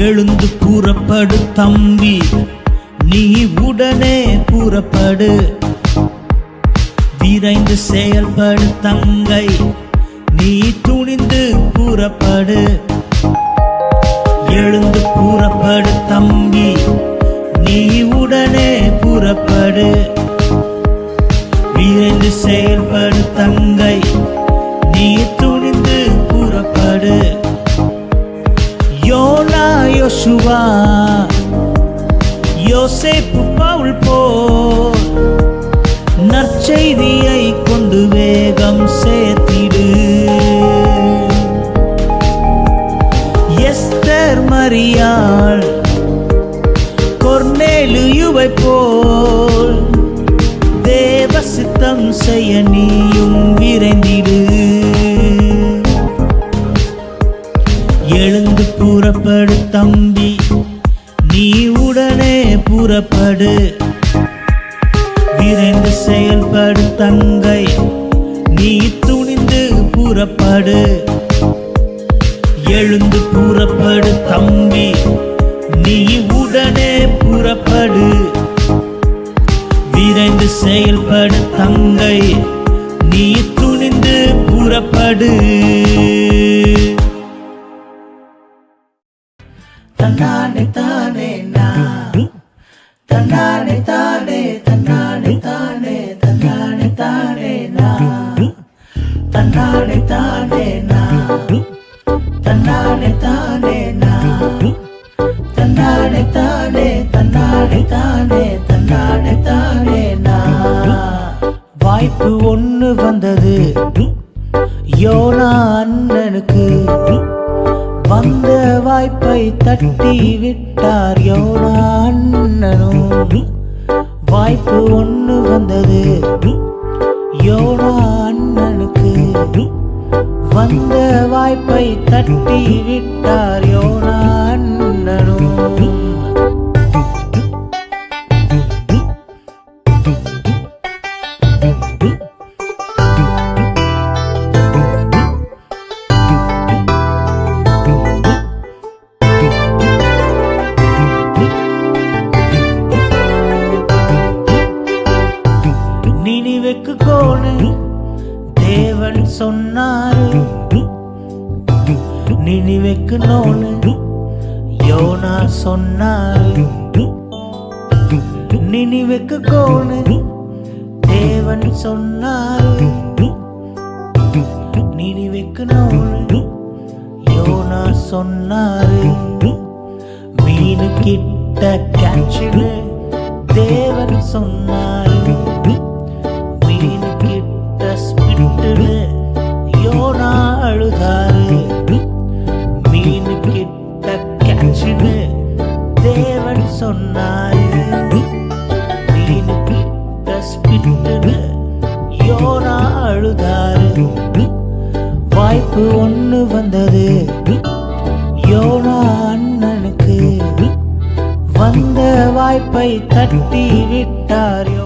எழுந்து கூறப்படு தம்பி. நீ உடனே கூறப்படு விரைந்து செயல்படு தங்கை. நீ துணிந்து கூறப்படு எழுந்து கூறப்படு தம்பி. நீ உடனே கூறப்படு விரைந்து செயல்படு தங்கை. யோசேப்பு பவுல் போல் நற்செய்தியை கொண்டு வேகம் சேர்த்திடு. எஸ்தர் மரியாள் கொர்நேலியுவை போல் தேவ சித்தம் செய்ய நீயும் விரைந்திடு. எழுந்து புறப்படு தம்பி நீ புறப்படு. விரைந்து செயல்படு தங்கை. நீ துணிந்து புறப்படு. எழுந்து புறப்படு தம்பி. நீ உடனே புறப்படு. விரைந்து செயல்படு தங்கை. நீ துணிந்து புறப்படு. தானே தானே நான். தன்னானே தானே தன்னானே தானே தன்னானே தானே நான் தன்னானே தானே நான் தன்னானே தானே நான் தன்னானே தானே தன்னானே தானே தன்னானே தானே நான் வாய்ப்பு ஒன்று வந்தது. யோனா அண்ணனுக்கு. அந்த வாய்ப்பை தட்டி விட்டார் யோனா அண்ணனும் வாய்ப்பு ஒன்று வந்தது. யோனா அண்ணனுக்கு வந்த வாய்ப்பை தட்டி விட்டார் யோனா தேவன் சொன்னாரு நினைவுக்கு நோனு. யோனா சொன்னாரு நினைவுக்கு கோணு தேவன் சொன்னாரு நினைவுக்கு நோனு. யோனா சொன்னாரு மீனு கிட்ட கேட்சுன்னு தேவன் சொன்னார் கேட்சுன்னு தேவன் சொன்னாரு. மீனு கிட்ட யோனா அழுதாரு. வாய்ப்பு ஒண்ணு வந்தது. யோனா அண்ணனுக்கு வந்த வாய்ப்பை தட்டி விட்டார்